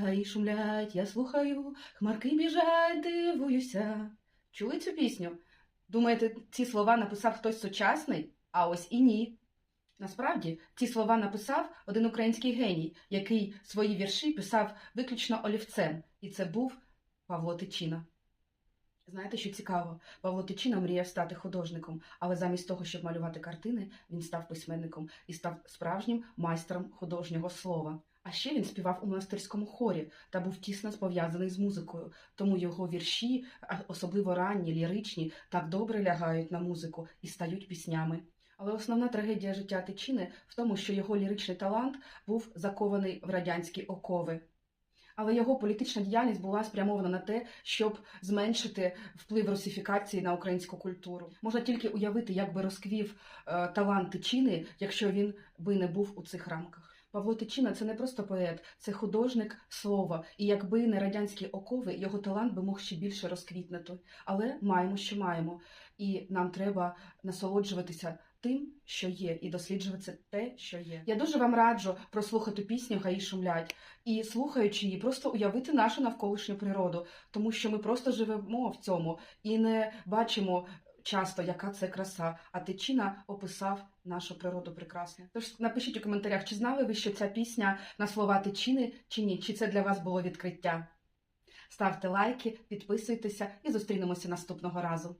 гаї шумлять, я слухаю, хмарки біжать, дивуюся. Чули цю пісню? Думаєте, ці слова написав хтось сучасний? А ось і ні. Насправді, ці слова написав один український геній, який свої вірші писав виключно олівцем, і це був Павло Тичина. Знаєте, що цікаво? Павло Тичина мріяв стати художником, але замість того, щоб малювати картини, він став письменником і став справжнім майстром художнього слова. А ще він співав у монастирському хорі та був тісно пов'язаний з музикою, тому його вірші, особливо ранні, ліричні, так добре лягають на музику і стають піснями. Але основна трагедія життя Тичини в тому, що його ліричний талант був закований в радянські окови. Але його політична діяльність була спрямована на те, щоб зменшити вплив русифікації на українську культуру. Можна тільки уявити, як би розквів е, талант Тичини, якщо він би не був у цих рамках. Павло Тичина це не просто поет, це художник слова. І якби не радянські окови, його талант би мог ще більше розквітнути. Але маємо, що маємо, і нам треба насолоджуватися тим, що є, і досліджувати те, що є. Я дуже вам раджу прослухати пісню Гаї шумлять і слухаючи її, просто уявити нашу навколишню природу, тому що ми просто живемо в цьому і не бачимо. Часто, яка це краса, а Тичина описав нашу природу прекрасно. Тож напишіть у коментарях, чи знали ви, що ця пісня на слова Тичини чи ні, чи це для вас було відкриття. Ставте лайки, підписуйтеся і зустрінемося наступного разу.